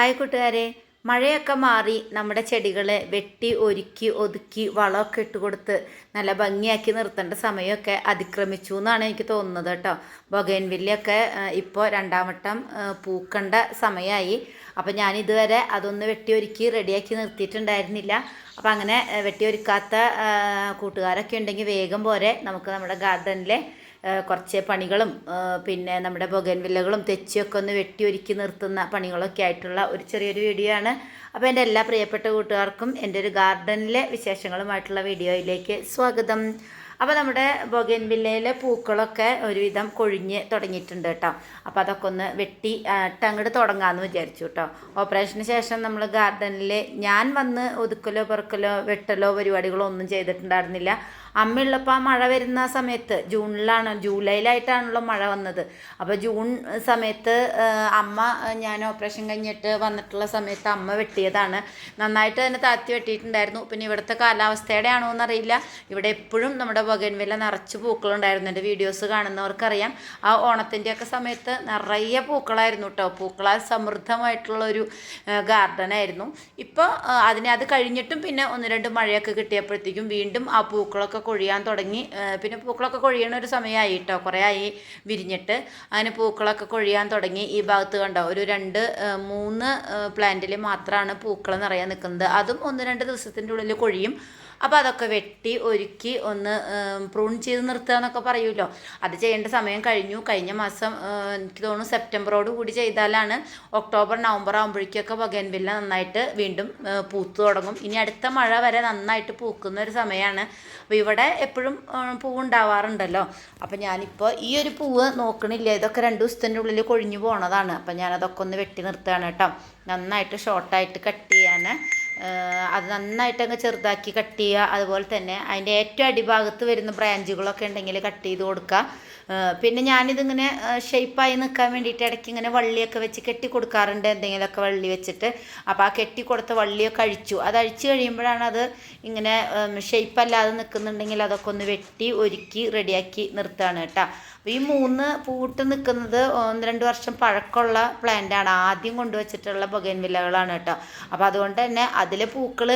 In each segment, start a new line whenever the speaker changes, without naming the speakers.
Hi കൂട്ടുകാരെ. മഴയൊക്കെ മാറി നമ്മുടെ ചെടികളെ വെട്ടി ഒരുക്കി ഒതുക്കി വളമൊക്കെ ഇട്ട് കൊടുത്ത് നല്ല ഭംഗിയാക്കി നിർത്തേണ്ട സമയമൊക്കെ അതിക്രമിച്ചു എന്നാണ് എനിക്ക് തോന്നുന്നത് കേട്ടോ. ബൊഗൈൻവില്ലയൊക്കെ ഇപ്പോൾ രണ്ടാം വട്ടം പൂക്കണ്ട സമയമായി അപ്പോൾ ഞാൻ ഇതുവരെ അതൊന്ന് വെട്ടി ഒരുക്കി റെഡിയാക്കി നിർത്തിയിട്ടുണ്ടായിരുന്നില്ല. അപ്പോൾ അങ്ങനെ വെട്ടി ഒരുക്കാത്ത കൂട്ടുകാരൊക്കെ ഉണ്ടെങ്കിൽ വേഗം പോരെ. നമുക്ക് നമ്മുടെ ഗാർഡനിലെ കുറച്ച് പണികളും പിന്നെ നമ്മുടെ ബൊഗൻവില്ലകളും തെച്ചിയൊക്കെ ഒന്ന് വെട്ടി ഒരുക്കി നിർത്തുന്ന പണികളൊക്കെ ആയിട്ടുള്ള ഒരു ചെറിയൊരു വീഡിയോ ആണ്. അപ്പോൾ എന്റെ എല്ലാ പ്രിയപ്പെട്ട കൂട്ടുകാർക്കും എന്റെ ഒരു ഗാർഡനിലെ വിശേഷങ്ങളുമായിട്ടുള്ള വീഡിയോയിലേക്ക് സ്വാഗതം. അപ്പോൾ നമ്മുടെ ബൊഗൻവില്ലയിലെ പൂക്കളൊക്കെ ഒരുവിധം കൊഴിഞ്ഞ് തുടങ്ങിയിട്ടുണ്ട് കേട്ടോ. അപ്പോൾ അതൊക്കെ ഒന്ന് വെട്ടി അങ്ങോട്ട് തുടങ്ങാമെന്ന് വിചാരിച്ചു കേട്ടോ. ഓപ്പറേഷന് ശേഷം നമ്മൾ ഗാർഡനിൽ ഞാൻ വന്ന് ഒതുക്കലോ പെറുക്കലോ വെട്ടലോ പരിപാടികളോ ഒന്നും ചെയ്തിട്ടുണ്ടായിരുന്നില്ല. അമ്മയുള്ളപ്പോൾ ആ മഴ വരുന്ന സമയത്ത് ജൂണിലാണ് ജൂലൈയിലായിട്ടാണല്ലോ മഴ വന്നത്. അപ്പോൾ ജൂൺ സമയത്ത് അമ്മ ഞാൻ ഓപ്പറേഷൻ കഴിഞ്ഞിട്ട് വന്നിട്ടുള്ള സമയത്ത് അമ്മ വെട്ടിയതാണ്. നന്നായിട്ട് തന്നെ താത്തി വെട്ടിയിട്ടുണ്ടായിരുന്നു. പിന്നെ ഇവിടുത്തെ കാലാവസ്ഥയുടെ ആണോ എന്നറിയില്ല. ഇവിടെ എപ്പോഴും നമ്മുടെ ബൊഗൻവില നിറച്ച് പൂക്കളുണ്ടായിരുന്നു. എന്റെ വീഡിയോസ് കാണുന്നവർക്കറിയാം. ആ ഓണത്തിന്റെയൊക്കെ സമയത്ത് നിറയെ പൂക്കളായിരുന്നു കേട്ടോ. പൂക്കളാൽ സമൃദ്ധമായിട്ടുള്ളൊരു ഗാർഡനായിരുന്നു. ഇപ്പോൾ അതിനെ അത് കഴിഞ്ഞിട്ടും പിന്നെ ഒന്ന് രണ്ട് മഴയൊക്കെ കിട്ടിയപ്പോഴത്തേക്കും വീണ്ടും ആ പൂക്കളൊക്കെ കൊഴിയാൻ തുടങ്ങി. പിന്നെ പൂക്കളൊക്കെ കൊഴിയണ ഒരു സമയമായി കേട്ടോ കുറേ ആയി വിരിഞ്ഞിട്ട് അതിന് പൂക്കളൊക്കെ കൊഴിയാൻ തുടങ്ങി. ഈ ഭാഗത്ത് കണ്ടോ ഒരു രണ്ട് മൂന്ന് പ്ലാന്റിൽ മാത്രമാണ് പൂക്കൾ നിറയാൻ നിൽക്കുന്നത് അതും ഒന്ന് രണ്ട് ദിവസത്തിന്റെ ഉള്ളിൽ കൊഴിയും. അപ്പോൾ അതൊക്കെ വെട്ടി ഒരുക്കി ഒന്ന് പ്രൂൺ ചെയ്ത് നിർത്തുക എന്നൊക്കെ പറയുമല്ലോ. അത് ചെയ്യേണ്ട സമയം കഴിഞ്ഞു. കഴിഞ്ഞ മാസം എനിക്ക് തോന്നുന്നു സെപ്റ്റംബറോട് കൂടി ചെയ്താലാണ് ഒക്ടോബർ നവംബർ ആകുമ്പോഴേക്കൊക്കെ ബഗൻവില്ല നന്നായിട്ട് വീണ്ടും പൂത്തു തുടങ്ങും. ഇനി അടുത്ത മഴ വരെ നന്നായിട്ട് പൂക്കുന്ന ഒരു സമയമാണ് അപ്പോൾ ഇവിടെ എപ്പോഴും പൂവുണ്ടാവാറുണ്ടല്ലോ. അപ്പോൾ ഞാനിപ്പോൾ ഈ ഒരു പൂവ് നോക്കണില്ല. ഇതൊക്കെ രണ്ട് ദിവസത്തിന്റെ ഉള്ളിൽ കൊഴിഞ്ഞു പോണതാണ്. അപ്പോൾ ഞാനതൊക്കെ ഒന്ന് വെട്ടി നിർത്തുകയാണ് കേട്ടോ. നന്നായിട്ട് ഷോർട്ടായിട്ട് കട്ട് ചെയ്യാൻ അത് നന്നായിട്ട് അങ്ങ് ചെറുതാക്കി കട്ട് ചെയ്യുക. അതുപോലെ തന്നെ അതിന്റെ ഏറ്റവും അടിഭാഗത്ത് വരുന്ന ബ്രാഞ്ചുകളൊക്കെ ഉണ്ടെങ്കിൽ കട്ട് ചെയ്ത് കൊടുക്കുക. പിന്നെ ഞാനിതിങ്ങനെ ഷെയ്പ്പായി നിൽക്കാൻ വേണ്ടിയിട്ട് ഇടയ്ക്ക് ഇങ്ങനെ വള്ളിയൊക്കെ വെച്ച് കെട്ടി കൊടുക്കാറുണ്ട് എന്തെങ്കിലുമൊക്കെ വള്ളി വെച്ചിട്ട്. അപ്പോൾ ആ കെട്ടി കൊടുത്ത വള്ളിയൊക്കെ അഴിച്ചു. അത് അഴിച്ചു കഴിയുമ്പോഴാണ് അത് ഇങ്ങനെ ഷേപ്പ് അല്ലാതെ നിൽക്കുന്നുണ്ടെങ്കിൽ അതൊക്കെ ഒന്ന് വെട്ടി ഒരുക്കി റെഡിയാക്കി നിർത്തുകയാണ് കേട്ടോ. അപ്പോൾ ഈ മൂന്ന് പൂട്ട് നിൽക്കുന്നത് ഒന്ന് രണ്ട് വർഷം പഴക്കമുള്ള പ്ലാന്റാണ് ആദ്യം കൊണ്ടുവച്ചിട്ടുള്ള ബൊഗൻവില്ലകളാണ് കേട്ടോ. അപ്പോൾ അതുകൊണ്ട് തന്നെ അതിലെ പൂക്കൾ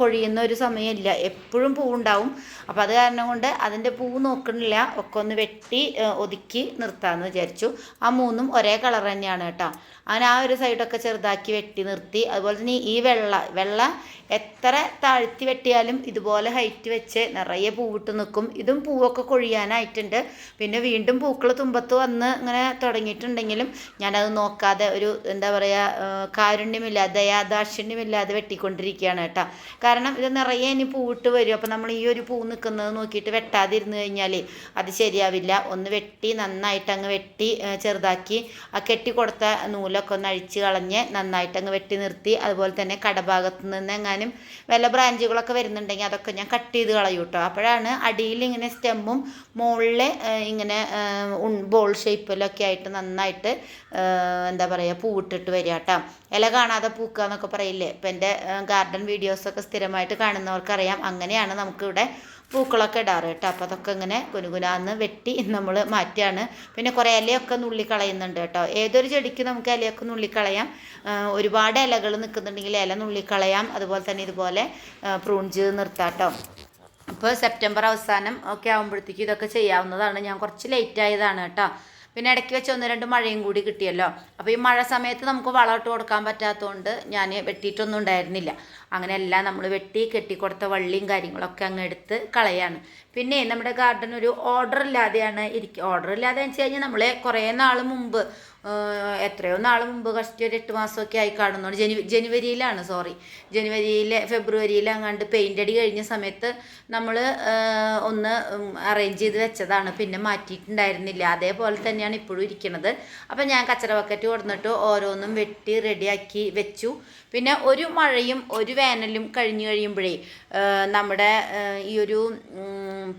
കൊഴിയുന്ന ഒരു സമയമില്ല. എപ്പോഴും പൂവുണ്ടാവും. അപ്പോൾ അത് കാരണം കൊണ്ട് അതിന്റെ പൂ നോക്കണില്ല. ഒക്കെ ഒന്ന് വെട്ടി ഒതുക്കി നിർത്താമെന്ന് വിചാരിച്ചു. ആ മൂന്നും ഒരേ കളർ തന്നെയാണ് കേട്ടോ. അങ്ങനെ ആ ഒരു സൈഡൊക്കെ ചെറുതാക്കി വെട്ടി നിർത്തി. അതുപോലെ തന്നെ ഈ വെള്ള വെള്ള എത്ര താഴ്ത്തി വെട്ടിയാലും ഇതുപോലെ ഹൈറ്റ് വെച്ച് നിറയെ പൂവിട്ട് നിൽക്കും. ഇതും പൂവൊക്കെ കൊഴിയാനായിട്ടുണ്ട്. പിന്നെ വീണ്ടും പൂക്കൾ തുമ്പത്ത് വന്ന് ഇങ്ങനെ തുടങ്ങിയിട്ടുണ്ടെങ്കിലും ഞാനത് നോക്കാതെ ഒരു എന്താ പറയുക കാരുണ്യമില്ലാതെ ദയാദാക്ഷിണ്യമില്ലാതെ വെട്ടിക്കൊണ്ടിരിക്കുകയാണ് കേട്ടോ. കാരണം ഇത് നിറയെ ഇനി പൂവിട്ട് വരും. അപ്പോൾ നമ്മൾ ഈ ഒരു പൂ നിൽക്കുന്നത് നോക്കിയിട്ട് വെട്ടാതിരുന്ന് കഴിഞ്ഞാൽ അത് ശരിയാവില്ല. ഒന്ന് വെട്ടി നന്നായിട്ട് അങ്ങ് വെട്ടി ചെറുതാക്കി ആ കെട്ടി കൊടുത്ത നൂലൊക്കെ ഒന്ന് അഴിച്ച് കളഞ്ഞ് നന്നായിട്ട് അങ്ങ് വെട്ടി നിർത്തി. അതുപോലെ തന്നെ കടഭാഗത്ത് നിന്ന് എങ്ങാനും വല്ല ബ്രാഞ്ചുകളൊക്കെ വരുന്നുണ്ടെങ്കിൽ അതൊക്കെ ഞാൻ കട്ട് ചെയ്ത് കളയും കേട്ടോ അപ്പോഴാണ് അടിയിൽ ഇങ്ങനെ സ്റ്റെമ്മും മുകളിൽ ഇങ്ങനെ ബോൾ ഷേപ്പിലൊക്കെ ആയിട്ട് നന്നായിട്ട് എന്താ പറയുക പൂവിട്ടിട്ട് വരിക കേട്ടോ ഇല കാണാതെ പൂക്കുക എന്നൊക്കെ പറയില്ലേ? ഇപ്പം എന്റെ ഗാർഡൻ വീഡിയോസൊക്കെ സ്ഥിരമായിട്ട് കാണുന്നവർക്കറിയാം. അങ്ങനെയാണ് നമുക്കിവിടെ പൂക്കളൊക്കെ ഇടാറ് കേട്ടോ. അപ്പോൾ അതൊക്കെ ഇങ്ങനെ കുനുകുനാന്ന് വെട്ടി നമ്മൾ മാറ്റുകയാണ് പിന്നെ കുറേ ഇലയൊക്കെ നുള്ളി കളയുന്നുണ്ട് കേട്ടോ. ഏതൊരു ചെടിക്ക് നമുക്ക് ഇലയൊക്കെ നുള്ളിക്കളയാം. ഒരുപാട് ഇലകൾ നിൽക്കുന്നുണ്ടെങ്കിൽ ഇല നുള്ളിക്കളയാം. അതുപോലെ തന്നെ ഇതുപോലെ പ്രൂൺ ചെയ്ത് നിർത്താം കേട്ടോ. അപ്പോൾ സെപ്റ്റംബർ അവസാനം ഒക്കെ ആകുമ്പോഴത്തേക്കും ഇതൊക്കെ ചെയ്യാവുന്നതാണ്. ഞാൻ കുറച്ച് ലേറ്റ് ആയതാണ് കേട്ടോ. പിന്നെ ഇടയ്ക്ക് വെച്ച് ഒന്ന് രണ്ട് മഴയും കൂടി കിട്ടിയല്ലോ. അപ്പോൾ ഈ മഴ സമയത്ത് നമുക്ക് വളമിട്ട് കൊടുക്കാൻ പറ്റാത്തതുകൊണ്ട് ഞാൻ വെട്ടിയിട്ടൊന്നും ഉണ്ടായിരുന്നില്ല. അങ്ങനെ എല്ലാം നമ്മൾ വെട്ടി കെട്ടി കെട്ടിക്കൊടുത്ത വള്ളിയും കാര്യങ്ങളൊക്കെ അങ്ങ് എടുത്ത് കളയാണ്. പിന്നെ നമ്മുടെ ഗാർഡൻ ഒരു ഓർഡർ ഇല്ലാതെയാണ് ഇരിക്കുക ഓർഡർ ഇല്ലാതെ വെച്ച് കഴിഞ്ഞാൽ നമ്മൾ കുറേ നാൾ മുമ്പ് എത്രയോ നാൾ മുമ്പ് കഷ്ടി ഒരു എട്ട് മാസമൊക്കെ ആയി കാണുന്നുണ്ട്. ജനുവരി ജനുവരിയിലാണ് സോറി ജനുവരിയിലെ ഫെബ്രുവരിയിൽ അങ്ങാണ്ട് പെയിന്റ് അടി കഴിഞ്ഞ സമയത്ത് നമ്മൾ ഒന്ന് അറേഞ്ച് ചെയ്ത് വെച്ചതാണ്. പിന്നെ മാറ്റിയിട്ടുണ്ടായിരുന്നില്ല. അതേപോലെ തന്നെയാണ് ഇപ്പോഴും ഇരിക്കുന്നത് അപ്പം ഞാൻ കച്ചറ ബക്കറ്റ് കൊടുന്നിട്ട് ഓരോന്നും വെട്ടി റെഡിയാക്കി വെച്ചു. പിന്നെ ഒരു മഴയും ഒരു വേനലും കഴിഞ്ഞു കഴിയുമ്പോഴേ നമ്മുടെ ഈ ഒരു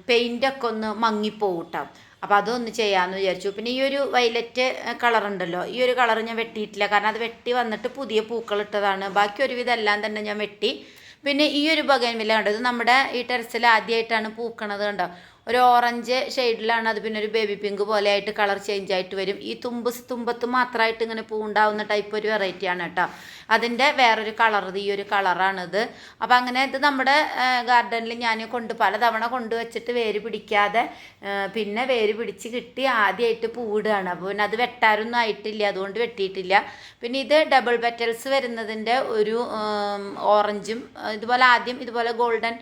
പെയിന്റൊക്കെ ഒന്ന് മങ്ങിപ്പോകൂട്ടാം കേട്ടോ അപ്പോൾ അതൊന്ന് ചെയ്യാമെന്ന് വിചാരിച്ചു. പിന്നെ ഈ ഒരു വയലറ്റ് കളർ ഉണ്ടല്ലോ ഈ ഒരു കളർ ഞാൻ വെട്ടിയിട്ടില്ല. കാരണം അത് വെട്ടി വന്നിട്ട് പുതിയ പൂക്കൾ ഇട്ടതാണ്. ബാക്കി ഒരുവിധം എല്ലാം തന്നെ ഞാൻ വെട്ടി. പിന്നെ ഈ ഒരു ബഗൈൻവില്ല കണ്ടോ? ഇത് നമ്മുടെ ഈ ടെറസിൽ ആദ്യമായിട്ടാണ് പൂക്കണത് കണ്ടോ? ഒരു ഓറഞ്ച് ഷെയ്ഡിലാണ് അത് പിന്നെ ഒരു ബേബി പിങ്ക് പോലെ ആയിട്ട് കളർ ചേഞ്ച് ആയിട്ട് വരും. ഈ തുമ്പ് തുമ്പത്ത് മാത്രമായിട്ട് ഇങ്ങനെ പൂ ഉണ്ടാവുന്ന ടൈപ്പ് ഒരു വെറൈറ്റിയാണ് കേട്ടോ. അതിന്റെ വേറൊരു കളർ ഈ ഒരു കളറാണിത്. അപ്പം അങ്ങനെ ഇത് നമ്മുടെ ഗാർഡനിൽ ഞാൻ കൊണ്ട് പലതവണ കൊണ്ടുവച്ചിട്ട് വേര് പിടിക്കാതെ പിന്നെ വേര് പിടിച്ച് കിട്ടി ആദ്യമായിട്ട് പൂവിടുകയാണ്. അപ്പോൾ പിന്നെ അത് വെട്ടാറൊന്നും ആയിട്ടില്ല അതുകൊണ്ട് വെട്ടിയിട്ടില്ല. പിന്നെ ഇത് ഡബിൾ ബെറ്റൽസ് വരുന്നതിന്റെ ഒരു ഓറഞ്ചും ഇതുപോലെ ആദ്യം ഇതുപോലെ ഗോൾഡൻ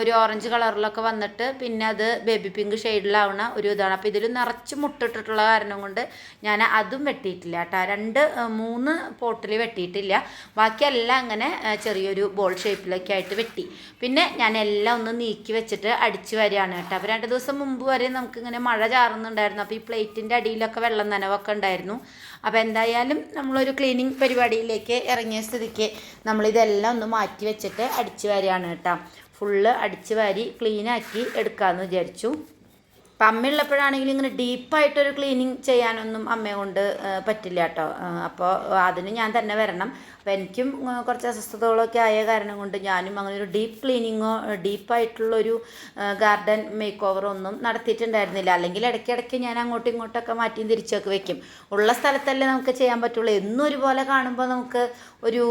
ഒരു ഓറഞ്ച് കളറിലൊക്കെ വന്നിട്ട് പിന്നെ അത് ബേബി പിങ്ക് ഷെയ്ഡിലാവണ ഒരു ഇതാണ്. അപ്പോൾ ഇതിൽ നിറച്ച് മുട്ടിട്ടിട്ടുള്ള കാരണം കൊണ്ട് ഞാൻ അതും വെട്ടിയിട്ടില്ല കേട്ടോ. രണ്ട് മൂന്ന് പോട്ടിൽ വെട്ടിയിട്ടില്ല. ബാക്കിയെല്ലാം അങ്ങനെ ചെറിയൊരു ബോൾ ഷേപ്പിലൊക്കെ ആയിട്ട് വെട്ടി. പിന്നെ ഞാൻ എല്ലാം ഒന്ന് നീക്കി വെച്ചിട്ട് അടിച്ച് വരികയാണ് കേട്ടോ. അപ്പോൾ രണ്ട് ദിവസം മുമ്പ് വരെ നമുക്കിങ്ങനെ മഴ ചാറുന്നുണ്ടായിരുന്നു. അപ്പോൾ ഈ പ്ലേറ്റിന്റെ അടിയിലൊക്കെ വെള്ളം നനവൊക്കെ ഉണ്ടായിരുന്നു. അപ്പോൾ എന്തായാലും നമ്മളൊരു ക്ലീനിങ് പരിപാടിയിലേക്ക് ഇറങ്ങിയ സ്ഥിതിക്ക് നമ്മളിതെല്ലാം ഒന്ന് മാറ്റി വെച്ചിട്ട് അടിച്ച് വരികയാണ് കേട്ടോ. ഫുള്ള് അടിച്ച് വാരി ക്ലീനാക്കി എടുക്കാമെന്ന് വിചാരിച്ചു. അപ്പം അമ്മയുള്ളപ്പോഴാണെങ്കിൽ ഇങ്ങനെ ഡീപ്പായിട്ടൊരു ക്ലീനിങ് ചെയ്യാനൊന്നും അമ്മയെ കൊണ്ട് പറ്റില്ല കേട്ടോ അപ്പോൾ അതിന് ഞാൻ തന്നെ വരണം. അപ്പോൾ എനിക്കും കുറച്ച് അസ്വസ്ഥതകളൊക്കെ ആയ കാരണം കൊണ്ട് ഞാനും അങ്ങനെ ഒരു ഡീപ്പ് ക്ലീനിങ്ങോ ഡീപ്പായിട്ടുള്ളൊരു ഗാർഡൻ മേക്ക് ഓവറോ ഒന്നും നടത്തിയിട്ടുണ്ടായിരുന്നില്ല. അല്ലെങ്കിൽ ഇടയ്ക്കിടയ്ക്ക് ഞാൻ അങ്ങോട്ടും ഇങ്ങോട്ടൊക്കെ മാറ്റിയും തിരിച്ചൊക്കെ വെക്കും. ഉള്ള സ്ഥലത്തല്ലേ നമുക്ക് ചെയ്യാൻ പറ്റുള്ളൂ. എന്നും ഒരുപോലെ കാണുമ്പോൾ നമുക്ക് ഒരു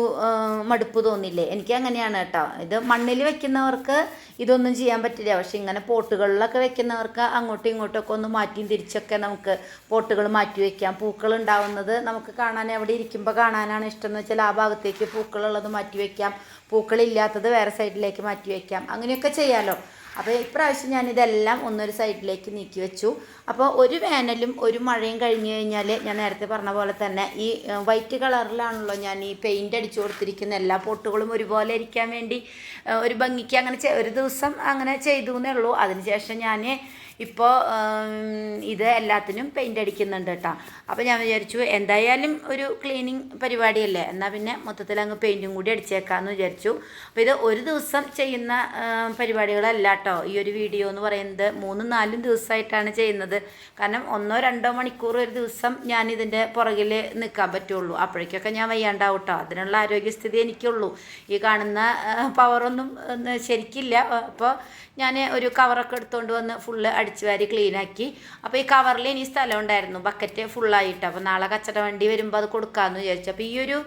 മടുപ്പ് തോന്നില്ലേ? എനിക്ക് അങ്ങനെയാണ് കേട്ടോ. ഇത് മണ്ണിൽ വെക്കുന്നവർക്ക് ഇതൊന്നും ചെയ്യാൻ പറ്റില്ല. പക്ഷെ ഇങ്ങനെ പോട്ടുകളിലൊക്കെ വെക്കുന്നവർക്ക് അങ്ങോട്ടും ഇങ്ങോട്ടൊക്കെ ഒന്ന് മാറ്റിയും തിരിച്ചൊക്കെ നമുക്ക് പോട്ടുകൾ മാറ്റി വെക്കാം. പൂക്കൾ ഉണ്ടാവുന്നത് നമുക്ക് കാണാൻ എവിടെ ഇരിക്കുമ്പോൾ കാണാനാണ് ഇഷ്ടം. എന്ന് വെച്ചാൽ ആ ഭാഗത്തേക്ക് പൂക്കളുള്ളത് മാറ്റിവെക്കാം പൂക്കളില്ലാത്തത് വേറെ സൈഡിലേക്ക് മാറ്റിവെക്കാം അങ്ങനെയൊക്കെ ചെയ്യാമല്ലോ അപ്പോൾ ഇപ്രാവശ്യം ഞാനിതെല്ലാം ഒന്നൊരു സൈഡിലേക്ക് നീക്കി വെച്ചു. അപ്പോൾ ഒരു വേനലും ഒരു മഴയും കഴിഞ്ഞ് കഴിഞ്ഞാൽ ഞാൻ നേരത്തെ പറഞ്ഞ പോലെ തന്നെ ഈ വൈറ്റ് കളറിലാണല്ലോ ഞാൻ ഈ പെയിന്റ് അടിച്ചു കൊടുത്തിരിക്കുന്ന എല്ലാ പൊട്ടുകളും ഒരുപോലെ ഇരിക്കാൻ വേണ്ടി ഒരു ഭംഗിക്ക് അങ്ങനെ ഒരു ദിവസം അങ്ങനെ ചെയ്തു എന്നേ ഉള്ളൂ അതിനുശേഷം ഞാൻ ഇപ്പോൾ ഇത് എല്ലാത്തിനും പെയിന്റ് അടിക്കുന്നുണ്ട് കേട്ടോ അപ്പോൾ ഞാൻ വിചാരിച്ചു എന്തായാലും ഒരു ക്ലീനിങ് പരിപാടിയല്ലേ? എന്നാൽ പിന്നെ മൊത്തത്തിൽ അങ്ങ് പെയിന്റും കൂടി അടിച്ചേക്കാമെന്ന് വിചാരിച്ചു. അപ്പോൾ ഇത് ഒരു ദിവസം ചെയ്യുന്ന പരിപാടികളല്ല കേട്ടോ ഈ ഒരു വീഡിയോ എന്ന് പറയുന്നത് മൂന്നും നാലും ദിവസമായിട്ടാണ് ചെയ്യുന്നത്. കാരണം ഒന്നോ രണ്ടോ മണിക്കൂർ ഒരു ദിവസം ഞാൻ ഇതിന്റെ പുറകിൽ നിൽക്കാൻ പറ്റുള്ളൂ. അപ്പോഴേക്കൊക്കെ ഞാൻ വയ്യാണ്ടാവും കേട്ടോ അതിനുള്ള ആരോഗ്യസ്ഥിതി എനിക്കുള്ളൂ. ഈ കാണുന്ന പവറൊന്നും ശരിക്കില്ല. അപ്പോൾ ഞാൻ ഒരു കവറൊക്കെ എടുത്തുകൊണ്ട് വന്ന് ഫുള്ള് അടിച്ചു വാരി ക്ലീനാക്കി അപ്പോൾ ഈ കവറിൽ ഇനി സ്ഥലം ഉണ്ടായിരുന്നു ബക്കറ്റ് ഫുള്ളായിട്ട് അപ്പോൾ നാളെ കച്ചട വണ്ടി വരുമ്പോൾ അത് കൊടുക്കാമെന്ന് വിചാരിച്ചു. അപ്പോൾ ഈ ഒരു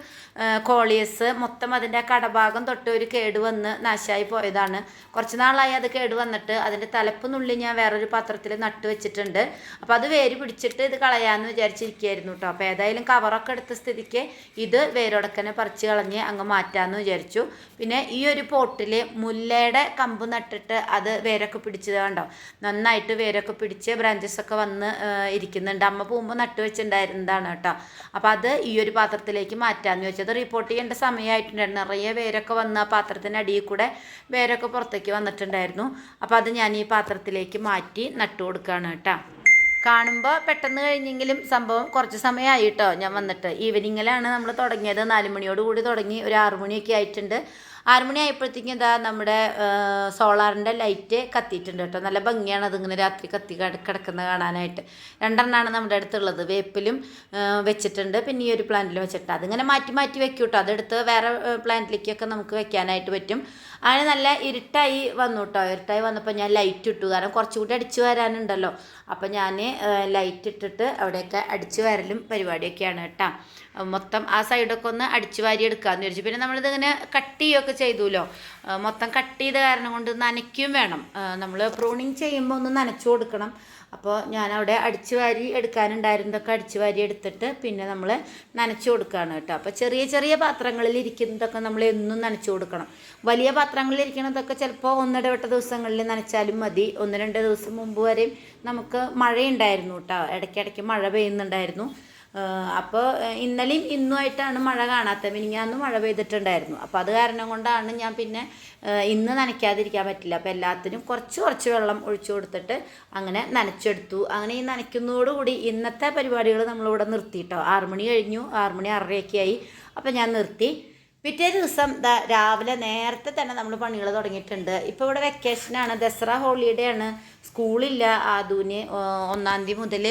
കോളിയസ് മൊത്തം അതിന്റെ കടഭാഗം തൊട്ട് ഒരു കേട് വന്ന് നാശമായി പോയതാണ്. കുറച്ച് നാളായി അത് കേട് വന്നിട്ട് അതിന്റെ തലപ്പ് നുള്ളി ഞാൻ വേറൊരു പാത്രത്തിൽ നട്ട് വെച്ചിട്ടുണ്ട്. അപ്പോൾ അത് വേര് പിടിച്ചിട്ട് ഇത് കളയാമെന്ന് വിചാരിച്ചിരിക്കുകയായിരുന്നു കേട്ടോ. അപ്പോൾ ഏതായാലും കവറൊക്കെ എടുത്ത സ്ഥിതിക്ക് ഇത് വേരോടക്കനെ പറിച്ച് കളഞ്ഞ് അങ്ങ് മാറ്റാമെന്ന് വിചാരിച്ചു. പിന്നെ ഈ ഒരു പോട്ടിൽ മുല്ലയുടെ കമ്പ് നട്ടിട്ട് അത് വേരൊക്കെ പിടിച്ചത് കണ്ടോ? നന്നായിട്ട് വേരൊക്കെ പിടിച്ച് ബ്രാഞ്ചസ് ഒക്കെ വന്ന് ഇരിക്കുന്നുണ്ട്. അമ്മ പോകുമ്പോൾ നട്ട് വെച്ചിട്ടുണ്ടായിരുന്നതാണ് കേട്ടോ. അപ്പോൾ അത് ഈ ഒരു പാത്രത്തിലേക്ക് മാറ്റാമെന്ന് വെച്ചത് റിപ്പോർട്ട് ചെയ്യേണ്ട സമയമായിട്ടുണ്ടായിരുന്നു നിറയെ വേരൊക്കെ വന്ന് ആ പാത്രത്തിന്റെ അടിയിൽ കൂടെ വേരൊക്കെ പുറത്തേക്ക് വന്നിട്ടുണ്ടായിരുന്നു. അപ്പോൾ അത് ഞാൻ ഈ പാത്രത്തിലേക്ക് മാറ്റി നട്ടു കൊടുക്കുകയാണ് കേട്ടോ. കാണുമ്പോൾ പെട്ടെന്ന് കഴിഞ്ഞെങ്കിലും സംഭവം കുറച്ച് സമയമായി കേട്ടോ ഞാൻ വന്നിട്ട്. ഈവനിങ്ങിലാണ് നമ്മൾ തുടങ്ങിയത്. നാല് മണിയോട് കൂടി തുടങ്ങി. ഒരു ആറു മണിയൊക്കെ ആയിട്ടുണ്ട്. ആറ് മണി ആയപ്പോഴത്തേക്കും ഇതാ നമ്മുടെ സോളാറിന്റെ ലൈറ്റ് കത്തിയിട്ടുണ്ട് കേട്ടോ. നല്ല ഭംഗിയാണ് അതിങ്ങനെ രാത്രി കത്തി കിട- കിടക്കുന്നത് കാണാനായിട്ട്. രണ്ടെണ്ണമാണ് നമ്മുടെ അടുത്തുള്ളത്. വേപ്പിലും വെച്ചിട്ടുണ്ട്. പിന്നെ ഈ ഒരു പ്ലാന്റിലും വെച്ചിട്ടുണ്ട് അതിങ്ങനെ മാറ്റി മാറ്റി വെക്കും കേട്ടോ. അതെടുത്ത് വേറെ പ്ലാന്റിലേക്കൊക്കെ നമുക്ക് വെക്കാനായിട്ട് പറ്റും. അങ്ങനെ നല്ല ഇരുട്ടായി വന്നു കേട്ടോ ഇരുട്ടായി വന്നപ്പോൾ ഞാൻ ലൈറ്റ് ഇട്ടു. കാരണം കുറച്ചുകൂടി അടിച്ചു വരാനുണ്ടല്ലോ. അപ്പോൾ ഞാൻ ലൈറ്റ് ഇട്ടിട്ട് അവിടെയൊക്കെ അടിച്ചു വരലും പരിപാടിയൊക്കെയാണ് കേട്ടോ. മൊത്തം ആ സൈഡൊക്കെ ഒന്ന് അടിച്ചു വാരി എടുക്കാമെന്ന് വിചാരിച്ചു. പിന്നെ നമ്മളിതിങ്ങനെ കട്ട് ചെയ്യുകയൊക്കെ ചെയ്തുല്ലോ മൊത്തം കട്ട് ചെയ്ത കാരണം കൊണ്ട് നനയ്ക്കും വേണം. നമ്മൾ പ്രൂണിങ് ചെയ്യുമ്പോൾ ഒന്ന് നനച്ചു കൊടുക്കണം. അപ്പോൾ ഞാനവിടെ അടിച്ചു വാരി എടുക്കാനുണ്ടായിരുന്നതൊക്കെ അടിച്ചു വാരി എടുത്തിട്ട് പിന്നെ നമ്മൾ നനച്ചു കൊടുക്കുകയാണ് കേട്ടോ. അപ്പോൾ ചെറിയ ചെറിയ പാത്രങ്ങളിൽ ഇരിക്കുന്നതൊക്കെ നമ്മൾ എന്നും നനച്ചു കൊടുക്കണം. വലിയ പാത്രങ്ങളിൽ ഇരിക്കുന്നതൊക്കെ ചിലപ്പോൾ ഒന്നിടവിട്ട ദിവസങ്ങളിൽ നനച്ചാലും മതി. ഒന്ന് രണ്ട് ദിവസം മുമ്പ് വരെയും നമുക്ക് മഴയുണ്ടായിരുന്നു കേട്ടോ. ഇടയ്ക്കിടയ്ക്ക് മഴ പെയ്യുന്നുണ്ടായിരുന്നു. അപ്പോൾ ഇന്നലെയും ഇന്നുമായിട്ടാണ് മഴ കാണാത്തത്. മിനിങ്ങാന്ന് മഴ പെയ്തിട്ടുണ്ടായിരുന്നു. അപ്പോൾ അത് കാരണം കൊണ്ടാണ് ഞാൻ പിന്നെ ഇന്ന് നനയ്ക്കാതിരിക്കാൻ പറ്റില്ല. അപ്പോൾ എല്ലാത്തിനും കുറച്ച് കുറച്ച് വെള്ളം ഒഴിച്ചു കൊടുത്തിട്ട് അങ്ങനെ നനച്ചെടുത്തു. അങ്ങനെ ഈ നനയ്ക്കുന്നതോടുകൂടി ഇന്നത്തെ പരിപാടികൾ നമ്മളിവിടെ നിർത്തി കേട്ടോ ആറ് മണി കഴിഞ്ഞു. ആറുമണി ആറരയൊക്കെ ആയി. അപ്പോൾ ഞാൻ നിർത്തി. പിറ്റേ ദിവസം രാവിലെ നേരത്തെ തന്നെ നമ്മൾ പണികൾ തുടങ്ങിയിട്ടുണ്ട്. ഇപ്പോൾ ഇവിടെ വെക്കേഷനാണ് ദസറ ഹോളിഡേ ആണ് സ്കൂളില്ല ആദൂന് ഒന്നാം തീയതി മുതൽ